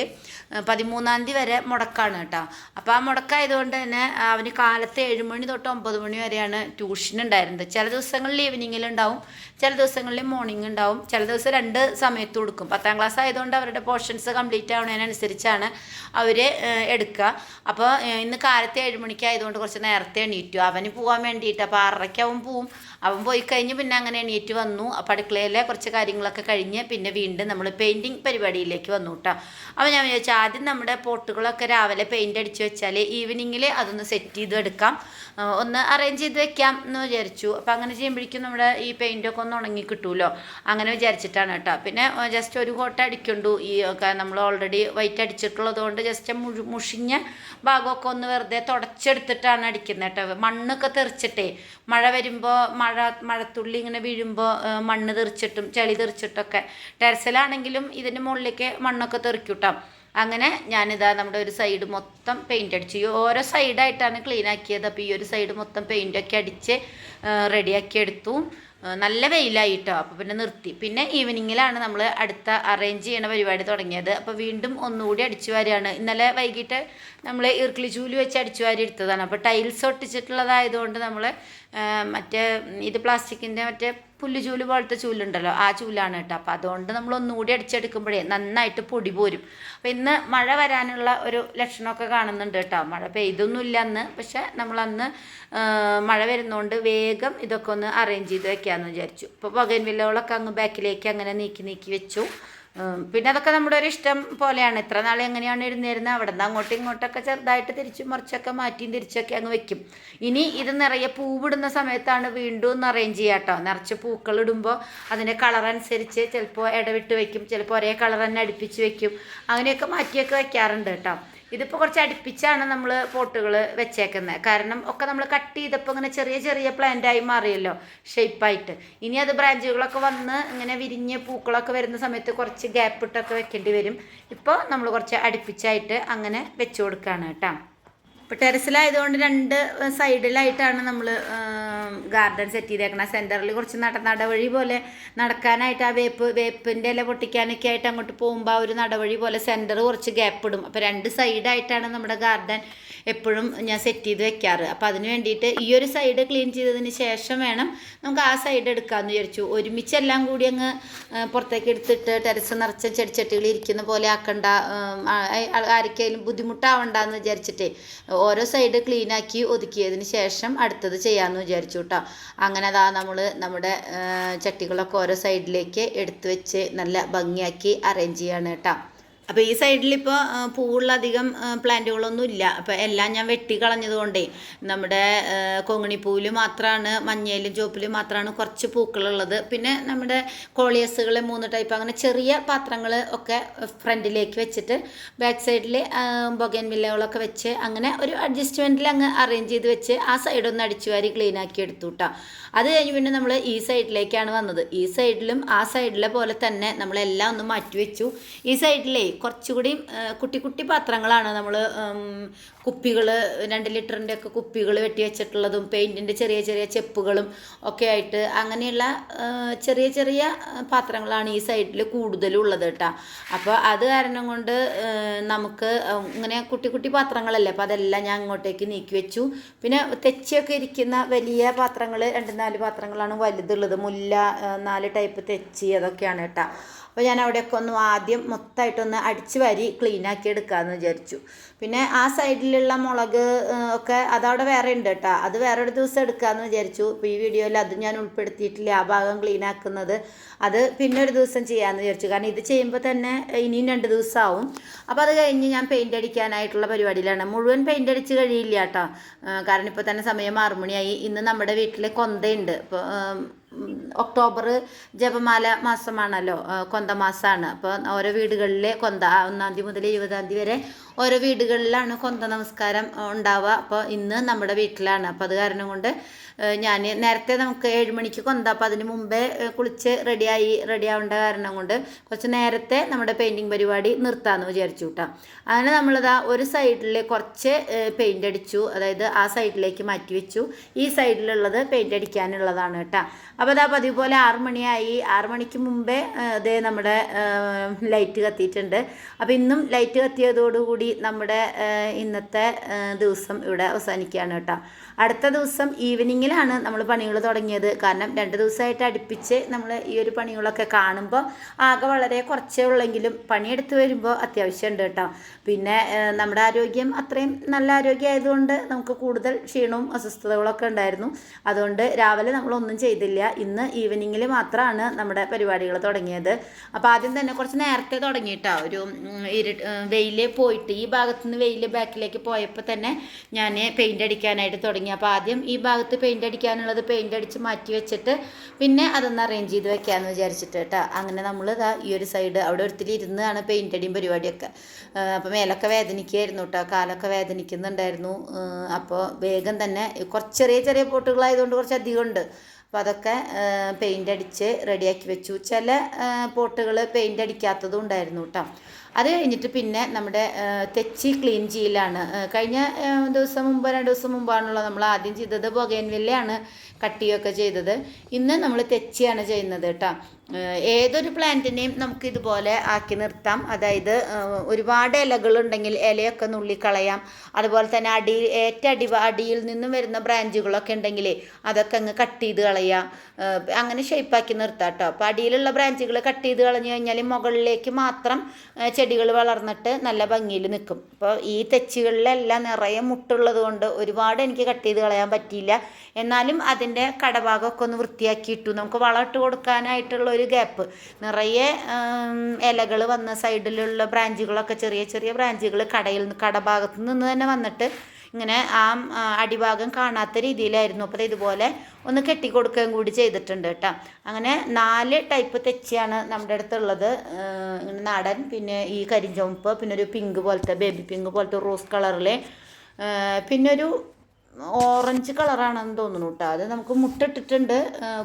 പതിമൂന്നാം തീയതി വരെ മുടക്കാണ് കേട്ടോ. അപ്പോൾ ആ മുടക്കായതുകൊണ്ട് തന്നെ അവന് കാലത്ത് ഏഴുമണി തൊട്ട് ഒമ്പത് മണി വരെയാണ് ട്യൂഷൻ ഉണ്ടായിരുന്നത്. ചില ദിവസങ്ങളിൽ ഈവനിങ്ങിൽ ഉണ്ടാവും ചില ദിവസങ്ങളിൽ മോർണിംഗ് ഉണ്ടാവും. ചില ദിവസം രണ്ട് സമയത്ത് കൊടുക്കും. പത്താം ക്ലാസ് ആയതുകൊണ്ട് അവരുടെ പോർഷൻസ് കംപ്ലീറ്റ് ആവുന്നതിനനുസരിച്ചാണ് അവർ എടുക്കുക. അപ്പോൾ ഇന്ന് കാലത്ത് ഏഴുമണിക്കായതുകൊണ്ട് കുറച്ച് നേരത്തെ എണീറ്റു. അവന് പോകാൻ വേണ്ടിയിട്ട്. അപ്പോൾ ആറരയ്ക്ക് അവൻ പോവും. അവൻ പോയി കഴിഞ്ഞ് പിന്നെ അങ്ങനെ എണീറ്റ് വന്നു. അപ്പോൾ അടുക്കളയിലെ കുറച്ച് കാര്യങ്ങളൊക്കെ കഴിഞ്ഞ് പിന്നെ വീണ്ടും നമ്മൾ പെയിന്റിങ് പരിപാടിയിലേക്ക് വന്നു കേട്ടോ അപ്പോൾ ഞാൻ വിചാരിച്ചു ആദ്യം നമ്മുടെ പോട്ടുകളൊക്കെ രാവിലെ പെയിന്റ് അടിച്ച് വെച്ചാൽ ഈവനിങ്ങിൽ അതൊന്ന് സെറ്റ് ചെയ്ത് എടുക്കാം. ഒന്ന് അറേഞ്ച് ചെയ്ത് വെക്കാം എന്ന് വിചാരിച്ചു. അപ്പം അങ്ങനെ ചെയ്യുമ്പോഴേക്കും നമ്മുടെ ഈ പെയിന്റൊക്കെ ഒന്ന് ഉണങ്ങി കിട്ടുമല്ലോ അങ്ങനെ വിചാരിച്ചിട്ടാണ് കേട്ടോ. പിന്നെ ജസ്റ്റ് ഒരു കോട്ട അടിക്കണ്ടു. ഈ ഒക്കെ നമ്മൾ ഓൾറെഡി വൈറ്റ് അടിച്ചിട്ടുള്ളത് കൊണ്ട് ജസ്റ്റ് മുഴു മുഷിഞ്ഞ ഭാഗമൊക്കെ ഒന്ന് വെറുതെ തുടച്ചെടുത്തിട്ടാണ് അടിക്കുന്നത് കേട്ടോ. മണ്ണൊക്കെ തെറിച്ചിട്ടേ മഴ വരുമ്പോൾ മഴ മഴത്തുള്ളി ഇങ്ങനെ വീഴുമ്പോൾ മണ്ണ് തെറിച്ചിട്ടും ചെളി തെറിച്ചിട്ടൊക്കെ ടെറസിലാണെങ്കിലും ഇതിന്റെ മുകളിലേക്ക് മണ്ണൊക്കെ തെറിക്കും കേട്ടോ. അങ്ങനെ ഞാനിതാ നമ്മുടെ ഒരു സൈഡ് മൊത്തം പെയിന്റ് അടിച്ചു. ഈ ഓരോ സൈഡായിട്ടാണ് ക്ലീൻ ആക്കിയത്. അപ്പോൾ ഈ ഒരു സൈഡ് മൊത്തം പെയിന്റൊക്കെ അടിച്ച് റെഡിയാക്കി എടുത്തു. നല്ല വെയിലായിട്ടോ. അപ്പോൾ പിന്നെ നിർത്തി. പിന്നെ ഈവനിങ്ങിലാണ് നമ്മൾ അടുത്ത അറേഞ്ച് ചെയ്യണ പരിപാടി തുടങ്ങിയത്. അപ്പോൾ വീണ്ടും ഒന്നുകൂടി അടിച്ചു വാരിയാണ് ഇന്നലെ വൈകിട്ട് നമ്മൾ ഇർക്കിളി ജൂലി വെച്ച് അടിച്ചു വാരി എടുത്തതാണ്. അപ്പോൾ ടൈൽസ് ഒട്ടിച്ചിട്ടുള്ളതായതുകൊണ്ട് നമ്മൾ മറ്റേ ഇത് പ്ലാസ്റ്റിക്കിന്റെ മറ്റേ പുല്ലുചൂൽ പോലത്തെ ചൂലുണ്ടല്ലോ ആ ചൂലാണ് കേട്ടോ. അപ്പോൾ അതുകൊണ്ട് നമ്മൾ ഒന്നുകൂടി അടിച്ചെടുക്കുമ്പോഴേ നന്നായിട്ട് പൊടി പോരും. അപ്പോൾ ഇന്ന് മഴ വരാനുള്ള ഒരു ലക്ഷണമൊക്കെ കാണുന്നുണ്ട് കേട്ടോ. മഴ പെയ്തൊന്നുമില്ല അന്ന് പക്ഷെ നമ്മളന്ന് മഴ വരുന്നതുകൊണ്ട് വേഗം ഇതൊക്കെ ഒന്ന് അറേഞ്ച് ചെയ്ത് വെക്കാമെന്ന് വിചാരിച്ചു. ഇപ്പോൾ പകൻ വില്ലകളൊക്കെ അങ്ങ് ബാക്കിലേക്ക് അങ്ങനെ നീക്കി നീക്കി വെച്ചു. പിന്നെ അതൊക്കെ നമ്മുടെ ഒരു ഇഷ്ടം പോലെയാണ്. ഇത്ര നാൾ എങ്ങനെയാണ് ഇരുന്നിരുന്നത് അവിടെ നിന്ന് അങ്ങോട്ടും ഇങ്ങോട്ടൊക്കെ ചെറുതായിട്ട് തിരിച്ചും മറിച്ചൊക്കെ മാറ്റിയും തിരിച്ചൊക്കെ അങ്ങ് വെക്കും. ഇനി ഇത് നിറയെ പൂവിടുന്ന സമയത്താണ് വീണ്ടും ഒന്ന് അറേഞ്ച് ചെയ്യുക കേട്ടോ. നിറച്ച് പൂക്കൾ ഇടുമ്പോൾ അതിന്റെ കളർ അനുസരിച്ച് ചിലപ്പോൾ ഇടവിട്ട് വെക്കും. ചിലപ്പോൾ ഒരേ കളർ തന്നെ അടുപ്പിച്ച് വെക്കും. അങ്ങനെയൊക്കെ മാറ്റിയൊക്കെ വെക്കാറുണ്ട് കേട്ടോ. ഇതിപ്പോൾ കുറച്ച് അടുപ്പിച്ചാണ് നമ്മൾ പോട്ടുകൾ വെച്ചേക്കുന്നത് കാരണം ഒക്കെ നമ്മൾ കട്ട് ചെയ്തപ്പോൾ ഇങ്ങനെ ചെറിയ ചെറിയ പ്ലാന്റായി മാറിയല്ലോ ഷേപ്പായിട്ട് ഇനി അത് ബ്രാഞ്ചുകളൊക്കെ വന്ന് ഇങ്ങനെ വിരിഞ്ഞ് പൂക്കളൊക്കെ വരുന്ന സമയത്ത് കുറച്ച് ഗ്യാപ്പ് ഇട്ടൊക്കെ വെക്കേണ്ടി വരും. ഇപ്പോൾ നമ്മൾ കുറച്ച് അടുപ്പിച്ചായിട്ട് അങ്ങനെ വെച്ചു കൊടുക്കുകയാണ് കേട്ടോ. ഇപ്പോൾ ടെറസിലായതുകൊണ്ട് രണ്ട് സൈഡിലായിട്ടാണ് നമ്മൾ ഗാർഡൻ സെറ്റ് ചെയ്തേക്കണം സെന്ററിൽ കുറച്ച് നട നടവഴി പോലെ നടക്കാനായിട്ട് ആ വേപ്പ് വേപ്പിന്റെ ഇല പൊട്ടിക്കാനൊക്കെ ആയിട്ട് അങ്ങോട്ട് പോകുമ്പോൾ ആ ഒരു നടവഴി പോലെ സെന്റർ കുറച്ച് ഗ്യാപ്പ് ഇടും. അപ്പോൾ രണ്ട് സൈഡായിട്ടാണ് നമ്മുടെ ഗാർഡൻ എപ്പോഴും ഞാൻ സെറ്റ് ചെയ്ത് വെക്കാറ്. അപ്പോൾ അതിന് വേണ്ടിയിട്ട് ഈ ഒരു സൈഡ് ക്ലീൻ ചെയ്തതിന് ശേഷം വേണം നമുക്ക് ആ സൈഡ് എടുക്കാമെന്ന് വിചാരിച്ചു. ഒരുമിച്ചെല്ലാം കൂടി അങ്ങ് പുറത്തേക്ക് എടുത്തിട്ട് ടെറസ് നിറച്ച ചെടിച്ചട്ടികൾ ഇരിക്കുന്ന പോലെ ആക്കണ്ട ആർക്കെങ്കിലും ബുദ്ധിമുട്ടാവണ്ടെന്ന് വിചാരിച്ചിട്ട് ഓരോ സൈഡ് ക്ലീനാക്കി ഒതുക്കിയതിന് ശേഷം അടുത്തത് ചെയ്യാമെന്ന് വിചാരിച്ചു. കേട്ടോ അങ്ങനെ അതാ നമ്മൾ നമ്മുടെ ചട്ടികളൊക്കെ ഓരോ സൈഡിലേക്ക് എടുത്തു വെച്ച് നല്ല ഭംഗിയാക്കി അറേഞ്ച് ചെയ്യാണ് കേട്ടോ അപ്പോൾ ഈ സൈഡിൽ ഇപ്പോൾ പൂവുള്ള അധികം പ്ലാന്റുകളൊന്നും ഇല്ല. അപ്പോൾ എല്ലാം ഞാൻ വെട്ടി കളഞ്ഞതുകൊണ്ടേ നമ്മുടെ കൊങ്ങിണിപ്പൂവിൽ മാത്രമാണ് മഞ്ഞയിലും ചുവപ്പിലും മാത്രമാണ് കുറച്ച് പൂക്കളുള്ളത്. പിന്നെ നമ്മുടെ കോളിയസുകൾ മൂന്ന് ടൈപ്പ് അങ്ങനെ ചെറിയ പാത്രങ്ങൾ ഒക്കെ ഫ്രണ്ടിലേക്ക് വെച്ചിട്ട് ബാക്ക് സൈഡിൽ ബൊഗൻ വില്ലകളൊക്കെ വെച്ച് അങ്ങനെ ഒരു അഡ്ജസ്റ്റ്മെന്റിൽ അങ്ങ് അറേഞ്ച് ചെയ്ത് വെച്ച് ആ സൈഡൊന്ന് അടിച്ചു വാരി ക്ലീൻ ആക്കി എടുത്തു കേട്ടോ അത് കഴിഞ്ഞ് പിന്നെ നമ്മൾ ഈ സൈഡിലേക്കാണ് വന്നത്. ഈ സൈഡിലും ആ സൈഡിലെ പോലെ തന്നെ നമ്മളെല്ലാം ഒന്ന് മാറ്റി വെച്ചു. ഈ സൈഡിലേ കുറച്ചുകൂടി കുട്ടി കുട്ടി പാത്രങ്ങളാണ് നമ്മൾ കുപ്പികൾ രണ്ട് ലിറ്ററിന്റെ ഒക്കെ കുപ്പികൾ വെട്ടി വെച്ചിട്ടുള്ളതും പെയിന്റിന്റെ ചെറിയ ചെറിയ ചെപ്പുകളും ഒക്കെ ആയിട്ട് അങ്ങനെയുള്ള ചെറിയ ചെറിയ പാത്രങ്ങളാണ് ഈ സൈഡിൽ കൂടുതലും ഉള്ളത് കേട്ടോ. അപ്പോൾ അത് കാരണം കൊണ്ട് നമുക്ക് ഇങ്ങനെ കുട്ടി കുട്ടി പാത്രങ്ങളല്ലേ അപ്പോൾ അതെല്ലാം ഞാൻ അങ്ങോട്ടേക്ക് നീക്കി വെച്ചു. പിന്നെ തെച്ചിയൊക്കെ ഇരിക്കുന്ന വലിയ പാത്രങ്ങൾ രണ്ട് നാല് പാത്രങ്ങളാണ് വലുതുള്ളത്. മുല്ല നാല് ടൈപ്പ് തെച്ചി അതൊക്കെയാണ് കേട്ടോ. അപ്പോൾ ഞാൻ അവിടെയൊക്കെ ഒന്ന് ആദ്യം മൊത്തമായിട്ടൊന്ന് അടിച്ച് വരി ക്ലീനാക്കി എടുക്കാമെന്ന് വിചാരിച്ചു. പിന്നെ ആ സൈഡിലുള്ള മുളക് ഒക്കെ അതവിടെ വേറെ ഉണ്ട് കേട്ടോ അത് വേറെ ഒരു ദിവസം എടുക്കാമെന്ന് വിചാരിച്ചു. ഇപ്പോൾ ഈ വീഡിയോയിൽ അത് ഞാൻ ഉൾപ്പെടുത്തിയിട്ടില്ല. ആ ഭാഗം ക്ലീൻ ആക്കുന്നത്. അത് പിന്നെ ഒരു ദിവസം ചെയ്യാമെന്ന് വിചാരിച്ചു. കാരണം ഇത് ചെയ്യുമ്പോൾ തന്നെ ഇനിയും രണ്ട് ദിവസമാവും അപ്പോൾ അത് കഴിഞ്ഞ് ഞാൻ പെയിന്റ് അടിക്കാനായിട്ടുള്ള പരിപാടിയിലാണ്. മുഴുവൻ പെയിന്റ് അടിച്ച് കഴിയില്ല കേട്ടോ കാരണം ഇപ്പോൾ തന്നെ സമയം ആറുമണിയായി. ഇന്ന് നമ്മുടെ വീട്ടിലെ കൊന്തയുണ്ട്. ഇപ്പോൾ ഒക്ടോബർ ജപമാല മാസമാണല്ലോ. കൊന്ത മാസമാണ് അപ്പോൾ ഓരോ വീടുകളിലെ കൊന്ത ഒന്നാം തീയതി മുതൽ ഇരുപതാം തീയതി വരെ ഓരോ വീടുകളിലാണ് കൊന്ത നമസ്കാരം ഉണ്ടാവുക. അപ്പോൾ ഇന്ന് നമ്മുടെ വീട്ടിലാണ്. അപ്പോൾ അത് കാരണം കൊണ്ട് ഞാൻ നേരത്തെ നമുക്ക് ഏഴ് മണിക്ക് കൊന്ത അപ്പോൾ അതിന് മുമ്പേ കുളിച്ച് റെഡിയായി റെഡി ആവേണ്ട കാരണം കൊണ്ട് കുറച്ച് നേരത്തെ നമ്മുടെ പെയിന്റിങ് പരിപാടി നിർത്താമെന്ന് വിചാരിച്ചു കേട്ടോ അങ്ങനെ നമ്മളിതാ ഒരു സൈഡിൽ കുറച്ച് പെയിന്റ് അടിച്ചു. അതായത് ആ സൈഡിലേക്ക് മാറ്റി വെച്ചു. ഈ സൈഡിലുള്ളത് പെയിന്റ് അടിക്കാനുള്ളതാണ് കേട്ടോ അപ്പോൾ അതാ പതിവ് പോലെ മണിയായി. ആറ് മണിക്ക് മുമ്പേ ഇതേ നമ്മുടെ ലൈറ്റ് കത്തിയിട്ടുണ്ട്. അപ്പോൾ ഇന്നും ലൈറ്റ് കത്തിയതോടുകൂടി നമ്മുടെ ഇന്നത്തെ ദിവസം ഇവിടെ അവസാനിക്കുകയാണ് കേട്ടോ. അടുത്ത ദിവസം ഈവനിങ്ങിലാണ് നമ്മൾ പണികൾ തുടങ്ങിയത്. കാരണം രണ്ട് ദിവസമായിട്ട് അടുപ്പിച്ച് നമ്മൾ ഈ ഒരു പണികളൊക്കെ കാണുമ്പോൾ ആകെ വളരെ കുറച്ചേ ഉള്ളെങ്കിലും പണിയെടുത്ത് വരുമ്പോൾ അത്യാവശ്യമുണ്ട് കേട്ടോ. പിന്നെ നമ്മുടെ ആരോഗ്യം അത്രയും നല്ല ആരോഗ്യമായതുകൊണ്ട് നമുക്ക് കൂടുതൽ ക്ഷീണവും അസ്വസ്ഥതകളൊക്കെ ഉണ്ടായിരുന്നു. അതുകൊണ്ട് രാവിലെ നമ്മളൊന്നും ചെയ്തില്ല. ഇന്ന് ഈവനിങ്ങിൽ മാത്രമാണ് നമ്മുടെ പരിപാടികൾ തുടങ്ങിയത്. അപ്പോൾ ആദ്യം തന്നെ കുറച്ച് നേരത്തെ തുടങ്ങിയിട്ടാ. ഒരു ഇരു വെയിൽ പോയിട്ട് ഈ ഭാഗത്തുനിന്ന് വെയിൽ ബാക്കിലേക്ക് പോയപ്പോൾ തന്നെ ഞാൻ പെയിന്റ് അടിക്കാനായിട്ട് തുടങ്ങി. അപ്പോൾ ആദ്യം ഈ ഭാഗത്ത് പെയിന്റ് അടിക്കാനുള്ളത് പെയിന്റ് അടിച്ച് മാറ്റി വെച്ചിട്ട് പിന്നെ അതൊന്ന് അറേഞ്ച് ചെയ്ത് വെക്കാമെന്ന് വിചാരിച്ചിട്ട് കേട്ടോ അങ്ങനെ നമ്മൾ ഇതാ ഈ ഒരു സൈഡ് അവിടെ ഒരുത്തിരി ഇരുന്നാണ് പെയിന്റ് അടിയും പരിപാടിയൊക്കെ. അപ്പോൾ മേലൊക്കെ വേദനിക്കുകയായിരുന്നു കേട്ടോ കാലൊക്കെ വേദനിക്കുന്നുണ്ടായിരുന്നു. അപ്പോൾ വേഗം തന്നെ കുറച്ച് ചെറിയ ചെറിയ പോട്ടുകളായതുകൊണ്ട് കുറച്ച് അധികം ഉണ്ട്. അപ്പോൾ അതൊക്കെ പെയിന്റ് അടിച്ച് റെഡിയാക്കി വെച്ചു. ചില പോട്ടുകൾ പെയിന്റ് അടിക്കാത്തതും ഉണ്ടായിരുന്നു കേട്ടോ അത് കഴിഞ്ഞിട്ട് പിന്നെ നമ്മുടെ തെച്ചി ക്ലീൻ ചെയ്യലാണ്. കഴിഞ്ഞ ദിവസം മുമ്പ് രണ്ട് ദിവസം മുമ്പാണല്ലോ നമ്മൾ ആദ്യം ചെയ്തത്. ബൊഗൈൻവില്ലയാണ് കട്ടിയൊക്കെ ചെയ്തത്. ഇന്ന് നമ്മൾ തെച്ചിയാണ് ചെയ്യുന്നത് കേട്ടോ. ഏതൊരു പ്ലാന്റിനെയും നമുക്ക് ഇതുപോലെ ആക്കി നിർത്താം. അതായത് ഒരുപാട് ഇലകളുണ്ടെങ്കിൽ ഇലയൊക്കെ നുള്ളിക്കളയാം. അതുപോലെ തന്നെ അടി ഏറ്റ അടി അടിയിൽ നിന്നും വരുന്ന ബ്രാഞ്ചുകളൊക്കെ ഉണ്ടെങ്കിൽ അതൊക്കെ അങ്ങ് കട്ട് ചെയ്ത് കളയാം. അങ്ങനെ ഷേപ്പാക്കി നിർത്താം കേട്ടോ. അപ്പോൾ അടിയിലുള്ള ബ്രാഞ്ചുകൾ കട്ട് ചെയ്ത് കളഞ്ഞു കഴിഞ്ഞാൽ മുകളിലേക്ക് മാത്രം ചെടികൾ വളർന്നിട്ട് നല്ല ഭംഗിയിൽ നിൽക്കും. അപ്പോൾ ഈ തെച്ചുകളിലെല്ലാം നിറയെ മുട്ടുള്ളത് കൊണ്ട് ഒരുപാട് എനിക്ക് കട്ട് ചെയ്ത് കളയാൻ പറ്റിയില്ല. എന്നാലും അതിന്റെ കടഭാഗമൊക്കെ ഒന്ന് വൃത്തിയാക്കിയിട്ടു. നമുക്ക് വളമിട്ട് കൊടുക്കാനായിട്ടുള്ള ഒരു ഗ്യാപ്പ്. നിറയെ ഇലകൾ വന്ന സൈഡിലുള്ള ബ്രാഞ്ചുകളൊക്കെ ചെറിയ ചെറിയ ബ്രാഞ്ചുകൾ കടയിൽ നിന്ന് കടഭാഗത്ത് നിന്ന് തന്നെ വന്നിട്ട് ഇങ്ങനെ ആ അടിഭാഗം കാണാത്ത രീതിയിലായിരുന്നു. അപ്പോൾ ഇതുപോലെ ഒന്ന് കെട്ടിക്കൊടുക്കുകയും കൂടി ചെയ്തിട്ടുണ്ട് കേട്ടോ. അങ്ങനെ നാല് ടൈപ്പ് തെച്ചിയാണ് നമ്മുടെ അടുത്തുള്ളത്. നാടൻ പിന്നെ ഈ കരിഞ്ചുവപ്പ് പിന്നെ ഒരു പിങ്ക് പോലത്തെ ബേബി പിങ്ക് പോലത്തെ റോസ് കളറിൽ പിന്നെ ഒരു ഓറഞ്ച് കളറാണെന്ന് തോന്നുന്നു കേട്ടോ. അത് നമുക്ക് മുട്ടിട്ടിട്ടുണ്ട്.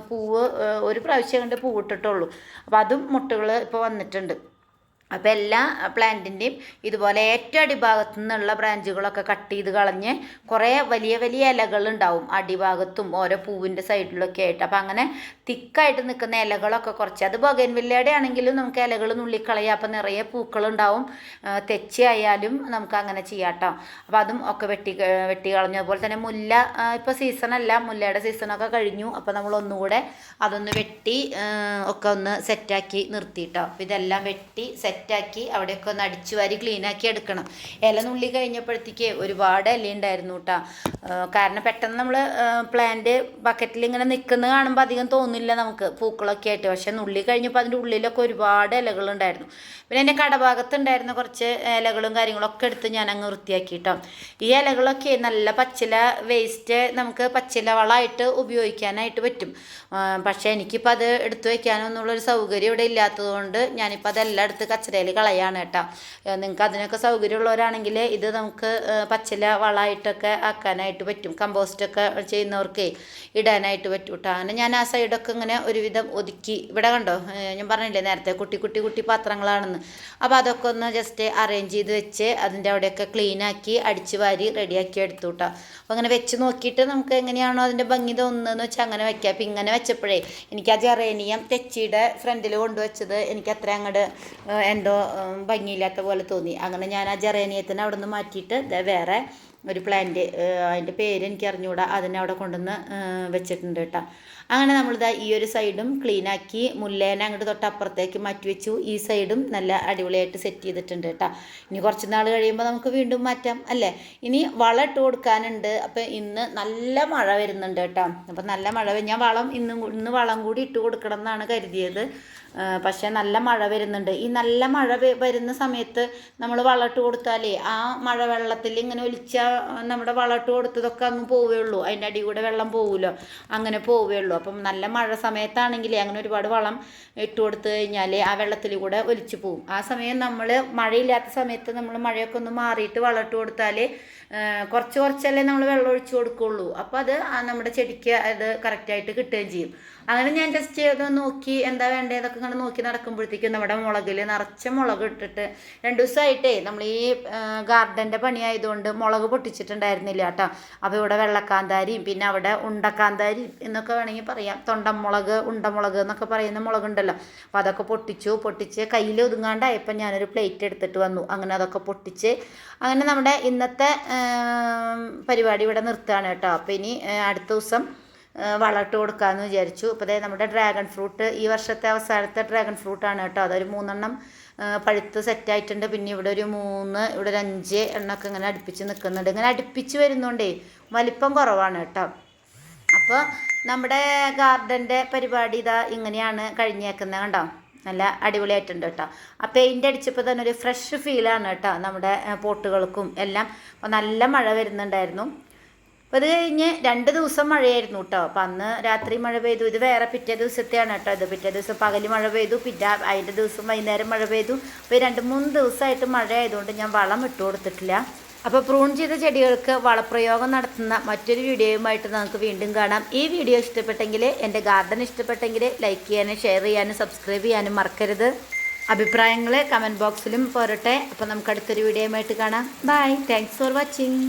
പൂവ് ഒരു പ്രാവശ്യം കണ്ട് പൂവിട്ടിട്ടുള്ളൂ. അപ്പോൾ അതും മുട്ടകൾ ഇപ്പോൾ വന്നിട്ടുണ്ട്. അപ്പോൾ എല്ലാ പ്ലാന്റിന്റെയും ഇതുപോലെ ഏറ്റവും അടിഭാഗത്തു നിന്നുള്ള ബ്രാഞ്ചുകളൊക്കെ കട്ട് ചെയ്ത് കളഞ്ഞ് കുറേ വലിയ വലിയ ഇലകളുണ്ടാവും അടിഭാഗത്തും ഓരോ പൂവിന്റെ സൈഡിലൊക്കെ ആയിട്ട്. അപ്പോൾ അങ്ങനെ തിക്കായിട്ട് നിൽക്കുന്ന ഇലകളൊക്കെ കുറച്ച്. അത് ബൊഗൻവില്ലയുടെ ആണെങ്കിലും നമുക്ക് ഇലകൾ നുള്ളിക്കളയാം. അപ്പോൾ നിറയെ പൂക്കളുണ്ടാവും. തെച്ചയായാലും നമുക്ക് അങ്ങനെ ചെയ്യാം കേട്ടോ അപ്പോൾ അതും ഒക്കെ വെട്ടി വെട്ടി കളഞ്ഞു. അതുപോലെ തന്നെ മുല്ല ഇപ്പോൾ സീസണല്ല മുല്ലയുടെ സീസണൊക്കെ കഴിഞ്ഞു. അപ്പോൾ നമ്മൾ ഒന്നുകൂടെ അതൊന്ന് വെട്ടി ഒക്കെ ഒന്ന് സെറ്റാക്കി നിർത്തി കേട്ടോ അപ്പോൾ ഇതെല്ലാം വെട്ടി സെറ്റാക്കി അവിടെയൊക്കെ ഒന്ന് അടിച്ചു വാരി ക്ലീനാക്കി എടുക്കണം. ഇല നുള്ളി കഴിഞ്ഞപ്പോഴത്തേക്ക് ഒരുപാട് ഇല ഉണ്ടായിരുന്നു കേട്ടോ കാരണം പെട്ടെന്ന് നമ്മൾ പ്ലാന്റ് ബക്കറ്റിൽ ഇങ്ങനെ നിൽക്കുന്നത് കാണുമ്പോൾ അധികം തോന്നില്ല നമുക്ക് പൂക്കളൊക്കെ ആയിട്ട്. പക്ഷെ നുള്ളി കഴിഞ്ഞപ്പോൾ അതിന്റെ ഉള്ളിലൊക്കെ ഒരുപാട് ഇലകളുണ്ടായിരുന്നു പിന്നെ എന്റെ കടഭാഗത്തുണ്ടായിരുന്ന കുറച്ച് ഇലകളും കാര്യങ്ങളൊക്കെ എടുത്ത് ഞാൻ അങ്ങ് വൃത്തിയാക്കി കേട്ടോ ഈ ഇലകളൊക്കെ നല്ല പച്ചില വേസ്റ്റ് നമുക്ക് പച്ചില വളമായിട്ട് ഉപയോഗിക്കാനായിട്ട് പറ്റും. പക്ഷേ എനിക്കിപ്പോൾ അത് എടുത്തു വയ്ക്കാനൊന്നുള്ളൊരു സൗകര്യം ഇവിടെ ഇല്ലാത്തതുകൊണ്ട് ഞാനിപ്പോൾ അതെല്ലാം എടുത്ത് കച്ചറയിൽ കളയാണ് കേട്ടോ. നിങ്ങൾക്ക് അതിനൊക്കെ സൗകര്യമുള്ളവരാണെങ്കിൽ ഇത് നമുക്ക് പച്ചില വളമായിട്ടൊക്കെ ആക്കാനായിട്ട് പറ്റും. കമ്പോസ്റ്റൊക്കെ ചെയ്യുന്നവർക്ക് ഇടാനായിട്ട് പറ്റും കേട്ടോ അങ്ങനെ ഞാൻ ആ സൈഡൊക്കെ ഇങ്ങനെ ഒരുവിധം ഒതുക്കി ഇവിടെ കണ്ടോ? ഞാൻ പറഞ്ഞില്ലേ നേരത്തെ കുട്ടി കുട്ടി കുട്ടി പാത്രങ്ങളാണെന്ന്. അപ്പോൾ അതൊക്കെ ഒന്ന് ജസ്റ്റ് അറേഞ്ച് ചെയ്ത് വെച്ച് അതിന്റെ അവിടെയൊക്കെ ക്ലീൻ ആക്കി അടിച്ച് വാരി റെഡിയാക്കി എടുത്തു കേട്ടോ അപ്പോൾ അങ്ങനെ വെച്ച് നോക്കിയിട്ട് നമുക്ക് എങ്ങനെയാണോ അതിന്റെ ഭംഗി തോന്നുന്നതെന്ന് വെച്ചാൽ അങ്ങനെ വെക്കാം. അപ്പം ഇങ്ങനെ വെച്ചപ്പോഴേ എനിക്ക് ആ ജെറേനിയം തെച്ചിയുടെ ഫ്രണ്ടിൽ കൊണ്ടുവച്ചത് എനിക്ക് അത്ര അങ്ങോട്ട് എന്തോ ഭംഗിയില്ലാത്ത പോലെ തോന്നി. അങ്ങനെ ഞാൻ ആ ജെറേനിയത്തിനെ അവിടെ നിന്ന് മാറ്റിയിട്ട് വേറെ ഒരു പ്ലാന്റ് അതിന്റെ പേര് എനിക്ക് അറിഞ്ഞുകൂടാ അതിനെ അവിടെ കൊണ്ടുവന്ന് വെച്ചിട്ടുണ്ട് കേട്ടോ. അങ്ങനെ നമ്മളിതാ ഈ ഒരു സൈഡും ക്ലീനാക്കി മുല്ലേനെ അങ്ങോട്ട് തൊട്ടപ്പുറത്തേക്ക് മാറ്റി വെച്ചു. ഈ സൈഡും നല്ല അടിപൊളിയായിട്ട് സെറ്റ് ചെയ്തിട്ടുണ്ട് കേട്ടോ. ഇനി കുറച്ച് നാൾ കഴിയുമ്പോൾ നമുക്ക് വീണ്ടും മാറ്റാം അല്ലേ? ഇനി വളം ഇട്ട് കൊടുക്കാനുണ്ട്. അപ്പോൾ ഇന്ന് നല്ല മഴ വരുന്നുണ്ട് കേട്ടോ. അപ്പോൾ നല്ല മഴ. ഞാൻ വളം ഇന്നും ഇന്ന് വളം കൂടി ഇട്ട് കൊടുക്കണം എന്നാണ് കരുതിയത്. പക്ഷേ നല്ല മഴ വരുന്നുണ്ട്. ഈ നല്ല മഴ വരുന്ന സമയത്ത് നമ്മൾ വളട്ട് കൊടുത്താലേ ആ മഴ വെള്ളത്തിൽ ഇങ്ങനെ ഒലിച്ച നമ്മുടെ വളട്ട് കൊടുത്തതൊക്കെ അങ്ങ് പോവുകയുള്ളൂ. അതിന്റെ അടി കൂടെ വെള്ളം പോവുമല്ലോ അങ്ങനെ പോവുകയുള്ളൂ. അപ്പം നല്ല മഴ സമയത്താണെങ്കിൽ അങ്ങനെ ഒരുപാട് വളം ഇട്ട് കൊടുത്തു കഴിഞ്ഞാൽ ആ വെള്ളത്തിൽ കൂടെ ഒലിച്ചു പോവും. ആ സമയം നമ്മൾ മഴയില്ലാത്ത സമയത്ത് നമ്മൾ മഴയൊക്കെ ഒന്ന് മാറിയിട്ട് വളട്ട് കൊടുത്താൽ കുറച്ച് കുറച്ചല്ലേ നമ്മൾ വെള്ളം ഒഴിച്ചു കൊടുക്കുകയുള്ളൂ. അപ്പോൾ അത് നമ്മുടെ ചെടിക്ക് അത് കറക്റ്റായിട്ട് കിട്ടുകയും ചെയ്യും. അങ്ങനെ ഞാൻ ജസ്റ്റ് ചെയ്ത് നോക്കി എന്താ വേണ്ടതൊക്കെ ഇങ്ങനെ നോക്കി നടക്കുമ്പോഴത്തേക്കും നമ്മുടെ മുളകിൽ നിറച്ച മുളക് ഇട്ടിട്ട് രണ്ട് ദിവസമായിട്ടേ നമ്മൾ ഈ ഗാർഡന്റെ പണിയായതുകൊണ്ട് മുളക് പൊട്ടിച്ചിട്ടുണ്ടായിരുന്നില്ല കേട്ടോ. അപ്പോൾ ഇവിടെ വെള്ളക്കാന്താരിയും പിന്നെ അവിടെ ഉണ്ടക്കാന്താരി എന്നൊക്കെ വേണമെങ്കിൽ പറയാം. തൊണ്ടമുളക് ഉണ്ടമുളക് എന്നൊക്കെ പറയുന്ന മുളകുണ്ടല്ലോ. അപ്പോൾ അതൊക്കെ പൊട്ടിച്ചു പൊട്ടിച്ച് കയ്യിൽ ഒതുങ്ങാണ്ടായപ്പോൾ ഞാനൊരു പ്ലേറ്റ് എടുത്തിട്ട് വന്നു. അങ്ങനെ അതൊക്കെ പൊട്ടിച്ച് അങ്ങനെ നമ്മുടെ ഇന്നത്തെ പരിപാടി ഇവിടെ നിർത്തുകയാണ് കേട്ടോ. അപ്പോൾ ഇനി അടുത്ത ദിവസം വളമിട്ട് കൊടുക്കാമെന്ന് വിചാരിച്ചു. അപ്പോൾ നമ്മുടെ ഡ്രാഗൺ ഫ്രൂട്ട് ഈ വർഷത്തെ അവസാനത്തെ ഡ്രാഗൺ ഫ്രൂട്ടാണ് കേട്ടോ. അതൊരു മൂന്നെണ്ണം പഴുത്ത് സെറ്റായിട്ടുണ്ട് പിന്നെ ഇവിടെ ഒരു മൂന്ന് ഇവിടെ ഒരു അഞ്ച് എണ്ണമൊക്കെ ഇങ്ങനെ അടുപ്പിച്ച് നിൽക്കുന്നുണ്ട് ഇങ്ങനെ അടുപ്പിച്ച് വരുന്നോണ്ടേ വലിപ്പം കുറവാണ് കേട്ടോ. അപ്പോൾ നമ്മുടെ ഗാർഡന്റെ പരിപാടി ഇതാ ഇങ്ങനെയാണ് കഴിഞ്ഞേക്കുന്നത് കണ്ടോ? നല്ല അടിപൊളിയായിട്ടുണ്ട് കേട്ടോ. ആ പെയിന്റ് അടിച്ചപ്പോൾ തന്നെ ഒരു ഫ്രഷ് ഫീലാണ് കേട്ടോ നമ്മുടെ പോട്ടുകൾക്കും എല്ലാം. അപ്പോൾ നല്ല മഴ വരുന്നുണ്ടായിരുന്നു. അപ്പോൾ അത് കഴിഞ്ഞ് രണ്ട് ദിവസം മഴയായിരുന്നു കേട്ടോ അപ്പം അന്ന് രാത്രി മഴ പെയ്തു. ഇത് വേറെ പിറ്റേ ദിവസത്തെയാണ് കേട്ടോ ഇത്. പിറ്റേ ദിവസം പകൽ മഴ പെയ്തു. പിന്നെ അതിന്റെ ദിവസം വൈകുന്നേരം മഴ പെയ്തു. അപ്പോൾ രണ്ട് മൂന്ന് ദിവസമായിട്ട് മഴ ആയതുകൊണ്ട് ഞാൻ വളം ഇട്ട് കൊടുത്തിട്ടില്ല. അപ്പോൾ പ്രൂൺ ചെയ്ത ചെടികൾക്ക് വളപ്രയോഗം നടത്തുന്ന മറ്റൊരു വീഡിയോയുമായിട്ട് നമുക്ക് വീണ്ടും കാണാം. ഈ വീഡിയോ ഇഷ്ടപ്പെട്ടെങ്കിൽ എന്റെ ഗാർഡൻ ഇഷ്ടപ്പെട്ടെങ്കിൽ ലൈക്ക് ചെയ്യാനും ഷെയർ ചെയ്യാനും സബ്സ്ക്രൈബ് ചെയ്യാനും മറക്കരുത്. അഭിപ്രായങ്ങൾ കമന്റ് ബോക്സിലും പോരട്ടെ. അപ്പോൾ നമുക്ക് അടുത്തൊരു വീഡിയോയുമായിട്ട് കാണാം. ബൈ. Thanks for watching.